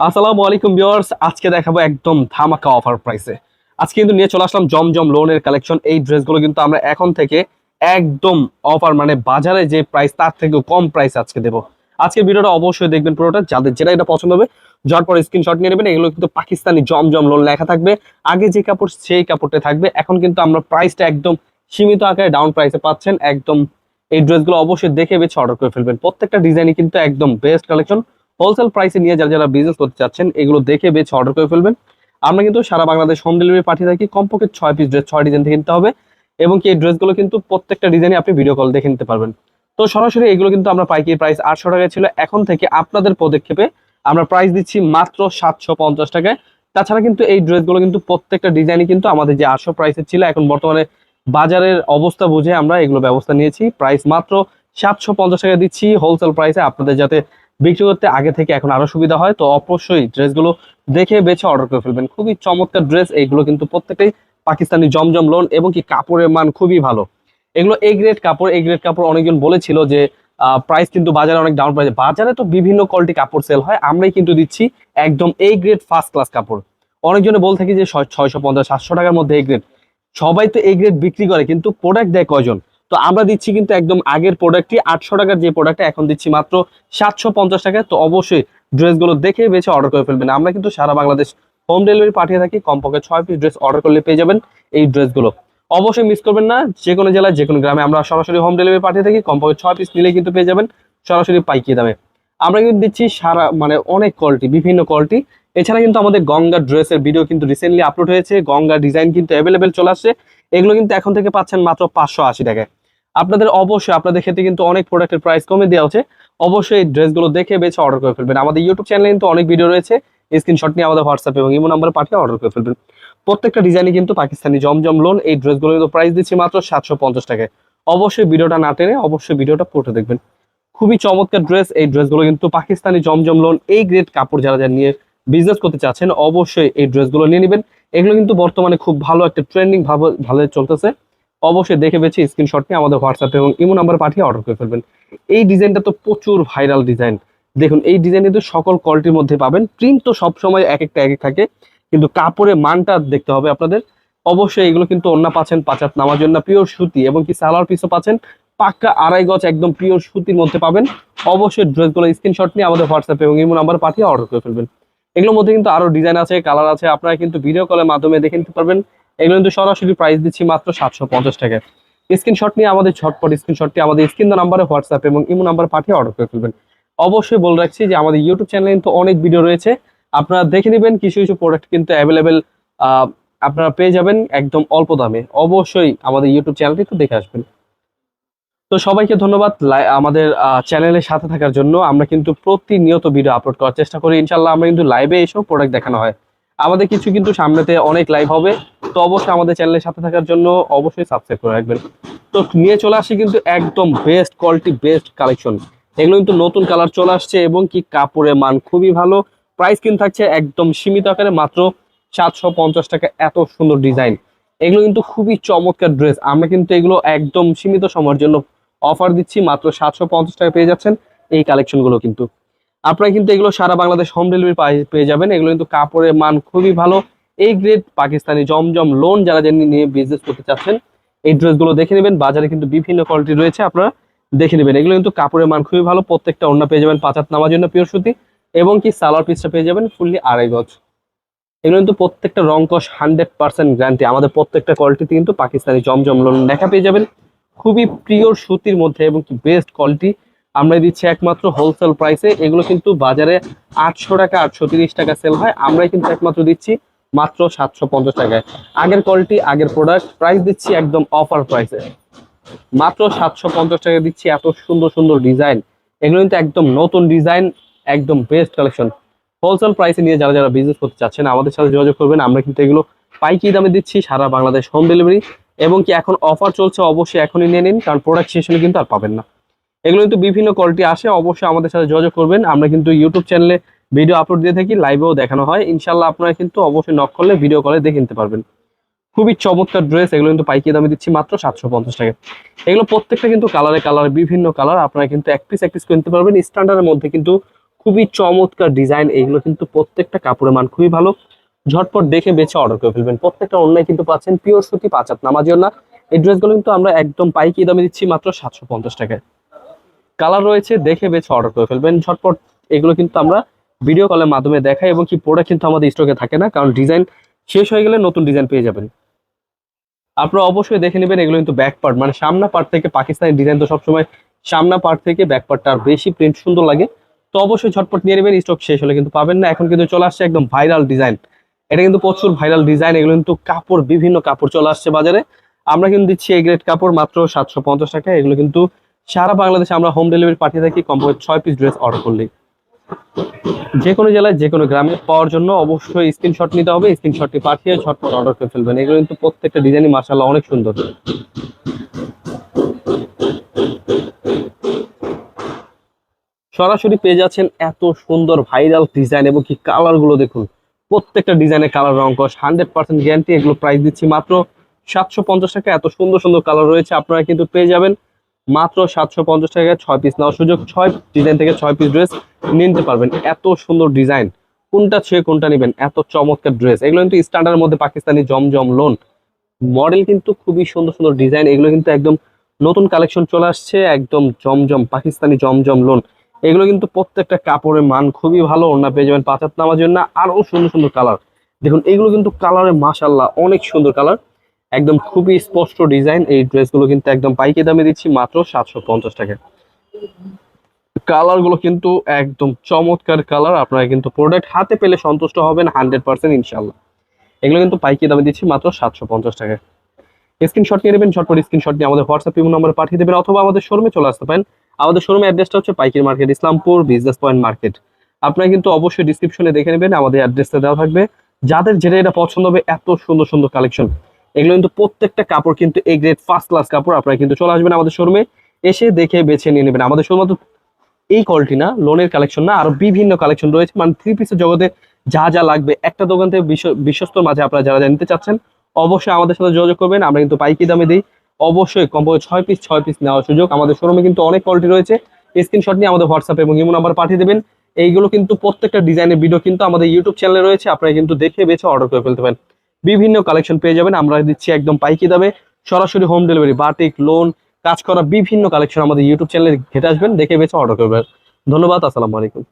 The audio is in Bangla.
আসসালামু আলাইকুম ভিউয়ার্স, আজকে দেখাবো একদম ধামাকা অফার প্রাইসে আজকে কিন্তু নিয়ে চলে আসলাম জমজম লোনের কালেকশন এই ড্রেসগুলো কিন্তু আমরা এখন থেকে একদম অফার মানে বাজারে যে প্রাইস তার থেকে কম প্রাইস আজকে দেবো। আজকে ভিডিওটা অবশ্যই দেখবেন পুরোটা, যাদের যেটা এটা পছন্দ হবে যার পর স্ক্রিনশট নিয়ে নেবেন। এগুলো কিন্তু পাকিস্তানি জমজম লোন লেখা থাকবে। আগে যে কাপড়, সেই কাপড়টা থাকবে। এখন কিন্তু আমরা প্রাইসটা একদম সীমিত আকারে ডাউন প্রাইসে পাচ্ছেন। একদম এই ড্রেসগুলো অবশ্যই দেখে বেছে অর্ডার করে ফেলবেন। প্রত্যেকটা ডিজাইনই কিন্তু একদম বেস্ট কালেকশন হোলসেল প্রাইসে নিয়ে যারা যারা বিজনেস করতে চাচ্ছেন, এগুলো দেখে বেছে অর্ডার করে ফেলবেন। আমরা কিন্তু সারা বাংলাদেশ হোম ডেলিভারি পাঠিয়ে থাকি, কমপক্ষে ছয় পিস ড্রেস ছয় ডিজাইন থেকে নিতে হবে এবং কি এই ড্রেসগুলো কিন্তু প্রত্যেকটা ডিজাইনে আপনি ভিডিও কল দেখে নিতে পারবেন। তো সরাসরি এগুলো কিন্তু আমরা পাইকারি প্রাইস আটশো টাকায় ছিল, এখন থেকে আপনাদের পদক্ষেপে আমরা প্রাইস দিচ্ছি মাত্র সাতশো পঞ্চাশ টাকায়। তাছাড়া কিন্তু এই ড্রেসগুলো কিন্তু প্রত্যেকটা ডিজাইনই কিন্তু আমাদের যে আটশো প্রাইসের ছিল, এখন বর্তমানে বাজারের অবস্থা বুঝে আমরা এগুলো ব্যবস্থা নিয়েছি। প্রাইস মাত্র সাতশো পঞ্চাশ টাকা দিচ্ছি হোলসেল প্রাইসে আপনাদের যাতে বিক্রি করতে আগে থেকে এখন আরও সুবিধা হয়, তো অবশ্যই ড্রেসগুলো দেখে বেছে অর্ডার করে ফেলবেন। খুবই চমৎকার ড্রেস, এইগুলো কিন্তু প্রত্যেকটাই পাকিস্তানি জমজম লোন এবং কি কাপড়ের মান খুবই ভালো। এগুলো এ গ্রেড কাপড় এ গ্রেড কাপড় অনেকজন বলেছিল যে প্রাইস কিন্তু বাজারে অনেক ডাউন প্রাইস বাজারে তো বিভিন্ন কোয়ালিটি কাপড় সেল হয়, আমরাই কিন্তু দিচ্ছি একদম এ গ্রেড ফার্স্ট ক্লাস কাপড়। অনেকজনে বলে থাকি যে ছয়শো পঞ্চাশ, সাতশো টাকার মধ্যে এ গ্রেড সবাই তো এ গ্রেড বিক্রি করে, কিন্তু প্রোডাক্ট দেয় কয়জন? তো আমরা দিচ্ছি কিন্তু একদম আগের প্রোডাক্টটি আটশো টাকার যে প্রোডাক্টটা এখন দিচ্ছি মাত্র সাতশো পঞ্চাশ টাকায়। তো অবশ্যই ড্রেসগুলো দেখে বেছে অর্ডার করে ফেলবেন। আমরা কিন্তু সারা বাংলাদেশ হোম ডেলিভারি পাঠিয়ে থাকি। কমপক্ষে ছয় পিস ড্রেস অর্ডার করলে পেয়ে যাবেন এই ড্রেসগুলো অবশ্যই মিস করবেন না। যে কোনো জেলায়, যে কোনো গ্রামে আমরা সরাসরি হোম ডেলিভারি পাঠিয়ে থাকি। কমপক্ষে ছয় পিস নিলে কিন্তু পেয়ে যাবেন সরাসরি পাইকিয়ে দামে। আমরা কিন্তু দিচ্ছি সারা মানে অনেক কোয়ালিটি বিভিন্ন কোয়ালিটি এছাড়া কিন্তু আমাদের গঙ্গা ড্রেসের ভিডিও কিন্তু রিসেন্টলি আপলোড হয়েছে। গঙ্গা ডিজাইন কিন্তু অ্যাভেলেবেল চলে আসছে। এগুলো কিন্তু এখন থেকে পাচ্ছেন মাত্র পাঁচশো আশি টাকায়। আপনাদের অবশ্যই আপনাদের ক্ষেত্রে কিন্তু অনেক প্রোডাক্টের প্রাইস কমে দেওয়া হচ্ছে। অবশ্যই এই ড্রেসগুলো দেখে বেছে অর্ডার করে ফেলবেন। আমাদের ইউটিউব চ্যানেলে কিন্তু অনেক ভিডিও রয়েছে। স্ক্রিনশট নিয়ে আমাদের হোয়াটসঅ্যাপ এবং ইমো নাম্বারে পাঠিয়ে অর্ডার করে ফেলবেন। প্রত্যেকটা ডিজাইনই কিন্তু পাকিস্তানি জমজম লোন এই ড্রেসগুলো কিন্তু প্রাইস দিচ্ছি মাত্র সাতশো পঞ্চাশ টাকায়। অবশ্যই ভিডিওটা না টেনে অবশ্যই ভিডিওটা পুরোটা দেখবেন। খুবই চমৎকার ড্রেস এই ড্রেসগুলো কিন্তু পাকিস্তানি জমজম লোন এই গ্রেড কাপড় যারা যারা নিয়ে বিজনেস করতে চাচ্ছেন, অবশ্যই এই ড্রেসগুলো নিয়ে নেবেন। এগুলো কিন্তু বর্তমানে খুব ভালো একটা ট্রেন্ডিং ভাবে ভালো চলতেছে। অবশ্যই দেখে বেছে স্ক্রিনশট নিয়ে আমাদের হোয়াটসঅ্যাপ এবং ইমো নাম্বার পাঠিয়ে অর্ডার করে ফেলবেন। এই ডিজাইনটা তো প্রচুর ভাইরাল ডিজাইন দেখুন, এই ডিজাইন কিন্তু সকল কোয়ালিটির মধ্যে পাবেন। প্রিন্ট তো সবসময় এক একটা এক এক থাকে, কিন্তু কাপড়ের মানটা দেখতে হবে আপনাদের। অবশ্যই এগুলো কিন্তু অন্য পাচ্ছেন, পাচাত নামার জন্য পিওর সুতি এবং কি সালোয়ার পিসও পাচ্ছেন। পাক্কা আড়াই গজ একদম পিওর সুতির মধ্যে পাবেন। অবশ্যই ড্রেসগুলো স্ক্রিনশট নিয়ে আমাদের হোয়াটসঅ্যাপ এবং ইমো নাম্বার পাঠিয়ে অর্ডার করে ফেলবেন। এগুলোর মধ্যে কিন্তু আরও ডিজাইন আছে কালার আছে। আপনারা কিন্তু ভিডিও কলের মাধ্যমে দেখে নিতে পারবেন। এগুলো কিন্তু সরাসরি প্রাইস দিচ্ছি মাত্র সাতশো পঞ্চাশ টাকায়। স্ক্রিনশট নিয়ে আমাদের ঝটপট স্ক্রিনশটটি আমাদের স্ক্রিন নাম্বারে হোয়াটসঅ্যাপ এবং ইমো নাম্বার পাঠিয়ে অর্ডার করে ফেলবেন। অবশ্যই বলে রাখছি যে আমাদের ইউটিউব চ্যানেলে কিন্তু অনেক ভিডিও রয়েছে। আপনারা দেখে নেবেন কিছু কিছু প্রোডাক্ট কিন্তু অ্যাভেলেবেল আপনারা পেয়ে যাবেন একদম অল্প দামে। অবশ্যই আমাদের ইউটিউব চ্যানেলটি একটু দেখে আসবেন। তো সবাইকে ধন্যবাদ আমাদের চ্যানেলের সাথে থাকার জন্য। আমরা কিন্তু প্রতিনিয়ত ভিডিও আপলোড করার চেষ্টা করি। ইনশাল্লাহ আমরা কিন্তু লাইভে এসেও প্রোডাক্ট দেখানো হয়। আমাদের কিছু কিন্তু সামনেতে অনেক লাইভ হবে। তো অবশ্যই আমাদের চ্যানেলের সাথে থাকার জন্য অবশ্যই সাবস্ক্রাইব করে রাখবেন। তো নিয়ে চলে আসি কিন্তু একদম বেস্ট কোয়ালিটি বেস্ট কালেকশন এগুলো কিন্তু নতুন কালার চলে আসছে এবং কি কাপড়ের মান খুবই ভালো। প্রাইস কিন্তু থাকছে একদম সীমিত আকারে, মাত্র সাতশো পঞ্চাশ টাকা। এত সুন্দর ডিজাইন এগুলো কিন্তু খুবই চমৎকার ড্রেস আমরা কিন্তু এগুলো একদম সীমিত সময়ের জন্য অফার দিচ্ছি। মাত্র সাতশো পঞ্চাশ টাকা পেয়ে যাচ্ছেন। এই কালেকশনগুলো কিন্তু। আপনারা কিন্তু এগুলো সারা বাংলাদেশ হোম ডেলিভারি পেয়ে যাবেন। এগুলো কিন্তু কাপড়ের মান খুবই ভালো। এই গ্রেড পাকিস্তানি জমজম লোন যারা যেন নিয়ে বিজনেস করতে চাচ্ছেন, এই ড্রেসগুলো দেখে নেবেন। বাজারে কিন্তু বিভিন্ন কোয়ালিটি রয়েছে, আপনারা দেখে নেবেন। এগুলো কিন্তু কাপড়ের মান খুবই ভালো। প্রত্যেকটা অন্য পেয়ে যাবেন পাঁচাত নামার জন্য পিওর সুতি এবং কি সালোয়ার পিসটা পেয়ে যাবেন ফুললি আড়াই গজ। এগুলো কিন্তু প্রত্যেকটা রং কস হান্ড্রেড পার্সেন্ট গ্যারান্টি আমাদের প্রত্যেকটা কোয়ালিটিতে কিন্তু পাকিস্তানি জমজম লোন দেখা পেয়ে যাবেন। খুবই প্রিয় সুতির মধ্যে এবং কি বেস্ট কোয়ালিটি আমরা দিচ্ছি একমাত্র হোলসেল প্রাইসে এগুলো কিন্তু বাজারে আটশো টাকা আটশো টাকা সেল হয়। আমরাই কিন্তু একমাত্র দিচ্ছি মাত্র সাতশো পঞ্চাশ টাকায়। আগের কোয়ালিটি আগের প্রোডাক্ট প্রাইস দিচ্ছি একদম অফার প্রাইসে মাত্র সাতশো পঞ্চাশ টাকা দিচ্ছি এত সুন্দর সুন্দর ডিজাইন এগুলো কিন্তু একদম নতুন ডিজাইন একদম বেস্ট কালেকশন হোলসেল প্রাইসে নিয়ে যারা যারা বিজনেস করতে চাচ্ছেন, আমাদের সাথে যোগাযোগ করবেন। আমরা কিন্তু এগুলো পাইকি দামে দিচ্ছি সারা বাংলাদেশ হোম ডেলিভারি এবং কি এখন অফার চলছে, অবশ্যই এখনই নিয়ে নিন, কারণ প্রোডাক্ট শেষ হলে কিন্তু আর পাবেন না। এগুলো কিন্তু বিভিন্ন কোয়ালিটি আসে, অবশ্যই আমাদের সাথে যোগাযোগ করবেন। আমরা কিন্তু ইউটিউব চ্যানেলে ভিডিও আপলোড দিয়ে থাকি লাইভেও দেখানো হয়। ইনশাল্লাহ আপনারা কিন্তু অবশ্যই নক করলে ভিডিও কলে দেখে নিতে পারবেন। খুবই চমৎকার ড্রেস এগুলো কিন্তু পাইকি দামে দিচ্ছি মাত্র সাতশো পঞ্চাশ টাকা। এগুলো প্রত্যেকটা কিন্তু কালারে কালার বিভিন্ন কালার আপনারা কিন্তু এক পিস এক পিস কিনতে পারবেন। স্ট্যান্ডার্ডের মধ্যে কিন্তু খুবই চমৎকার ডিজাইন এগুলো কিন্তু প্রত্যেকটা কাপড়ের মান খুবই ভালো। ঝটপট দেখে বেছে অর্ডার করে ফেলবেন। প্রত্যেকটা অন্যায় কিন্তু পাচ্ছেন পিওর সুতি পাঁচাত, নামাজিও না। এই ড্রেসগুলো কিন্তু আমরা একদম পাইকি দামে দিচ্ছি মাত্র সাতশো পঞ্চাশ টাকায়। কালার রয়েছে, দেখে বেছে অর্ডার করে ফেলবেন। ঝটপট এগুলো কিন্তু আমরা ভিডিও কলের মাধ্যমে দেখাই এবং কি প্রোডাক্ট কিন্তু আমাদের স্টকে থাকে না, কারণ ডিজাইন শেষ হয়ে গেলে নতুন ডিজাইন পেয়ে যাবেন। আপনারা অবশ্যই দেখে নেবেন, এগুলো কিন্তু ব্যাক পার্ট মানে সামনা পার্ট থেকে পাকিস্তানি ডিজাইন তো সবসময় সামনা পার্ট থেকে ব্যাক পার্টটা আর বেশি প্রিন্ট সুন্দর লাগে। তো অবশ্যই ঝটপট নিয়ে নেবেন স্টক শেষ হলে কিন্তু পাবেন না। এখন কিন্তু চলে আসছে একদম ভাইরাল ডিজাইন এটা কিন্তু প্রচুর ভাইরাল ডিজাইন এগুলো কিন্তু কাপড়, বিভিন্ন কাপড় চলে আসছে বাজারে। আমরা কিন্তু দিচ্ছি এই গ্রেড কাপড় মাত্র সাতশো পঞ্চাশ টাকা, এগুলো কিন্তু সারা বাংলাদেশে আমরা হোম ডেলিভারি পাঠিয়ে থাকি কমপক্ষে ছয় পিস ড্রেস অর্ডার করলেই। যে কোনো জেলায়, যে কোনো গ্রামে পাওয়ার জন্য অবশ্যই স্ক্রিনশট নিতে হবে স্ক্রিনশটটি পাঠিয়ে ঝটপট অর্ডার করে ফেলবেন। এগুলো কিন্তু প্রত্যেকটা ডিজাইনই মাসাল্লাহ অনেক সুন্দর। সরাসরি পেয়ে যাচ্ছেন এত সুন্দর ভাইরাল ডিজাইন এবং কি কালারগুলো দেখুন। প্রত্যেকটা ডিজাইনের কালার রং কস হান্ড্রেড পার্সেন্ট গ্যারান্টি এগুলো প্রাইস দিচ্ছি মাত্র সাতশো পঞ্চাশ টাকা এত সুন্দর সুন্দর কালার রয়েছে, আপনারা কিন্তু পেয়ে যাবেন। মাত্র সাতশো পঞ্চাশ টাকায় ছয় পিস নেওয়ার সুযোগ, ছয় ডিজাইন থেকে ছয় পিস ড্রেস নিতে পারবেন। এত সুন্দর ডিজাইন কোনটা ছুঁয়ে কোনটা নেবেন? এত চমৎকার ড্রেস এগুলো কিন্তু স্ট্যান্ডার্ডের মধ্যে পাকিস্তানি জমজম লোন মডেল কিন্তু খুবই সুন্দর সুন্দর ডিজাইন এগুলো কিন্তু একদম নতুন কালেকশন চলে আসছে, একদম জমজম, পাকিস্তানি জমজম লোন এগুলো কিন্তু প্রত্যেকটা কাপড়ের মান খুবই ভালো ওনা পেয়ে যাবেন পাঁচাত নামার জন্য আরও সুন্দর সুন্দর কালার দেখুন, এগুলো কিন্তু কালারে মাসাল্লাহ অনেক সুন্দর কালার একদম খুবই স্পষ্ট ডিজাইন। এই ড্রেসগুলো কিন্তু একদম পাইকি দামে দিচ্ছি মাত্র সাতশো পঞ্চাশ টাকা। কালারগুলো কিন্তু একদম চমৎকার কালার। আপনারা কিন্তু প্রোডাক্ট হাতে পেলে সন্তুষ্ট হবেন হান্ড্রেড পার্সেন্ট ইনশাল্লাহ এগুলো কিন্তু পাইকি দামে দিচ্ছি মাত্র সাতশো পঞ্চাশ টাকা। স্ক্রিনশট নিয়ে নেবেন, ঝটপট স্ক্রিনশট নিয়ে আমাদের হোয়াটসঅ্যাপ ইমো নম্বরে পাঠিয়ে দেবেন অথবা আমাদের শোরুমে চলে আসতে পারেন। আমাদের শোরুমের অ্যাড্রেসটা হচ্ছে পাইকির market, Islampur business point market আপনারা কিন্তু অবশ্যই ডিসক্রিপশনে দেখে নেবেন, আমাদের অ্যাড্রেসটা দেওয়া থাকবে। যাদের যেটা এটা পছন্দ হবে, এত সুন্দর সুন্দর কালেকশন এগুলো কিন্তু প্রত্যেকটা কাপড় কিন্তু এ গ্রেড ফার্স্ট ক্লাস কাপড়, আপনারা কিন্তু চলে আসবেন আমাদের শোরুমে এসে দেখে বেছে নিয়ে নেবেন। আমাদের শুধুমাত্র এই কোয়ালিটি না লোনের কালেকশন না, আরও বিভিন্ন কালেকশন রয়েছে। মানে থ্রি পিসের জগতে যা যা লাগবে, একটা দোকান থেকে বিশ্ব- বিশ্বস্ত মাঝে আপনারা যারা যারা নিতে চাচ্ছেন, অবশ্যই আমাদের সাথে যোগাযোগ করবেন। আমরা কিন্তু পাইকি দামে দিই। অবশ্যই কমপক্ষে ছয় পিস ছয় পিস নেওয়ার সুযোগ। আমাদের শোরুমে কিন্তু অনেক কোয়ালিটি রয়েছে। স্ক্রিনশট নিয়ে আমাদের হোয়াটসঅ্যাপ এবং ইমো নাম্বার পাঠিয়ে দেবেন। এইগুলো কিন্তু প্রত্যেকটা ডিজাইনের ভিডিও কিন্তু আমাদের ইউটিউব চ্যানেলে রয়েছে। আপনারা কিন্তু দেখে বেছে অর্ডার করে ফেলতে পারেন। বিভিন্ন কালেকশন পেয়ে যাবেন। আমরা দিচ্ছি একদম পাইকি দামে। সরাসরি হোম ডেলিভারি বাটিক লোন কাজ করা বিভিন্ন কালেকশন আমাদের ইউটিউব চ্যানেলে ঘেটে আসবেন, দেখে বেছে অর্ডার করবেন। ধন্যবাদ, আসসালামু আলাইকুম।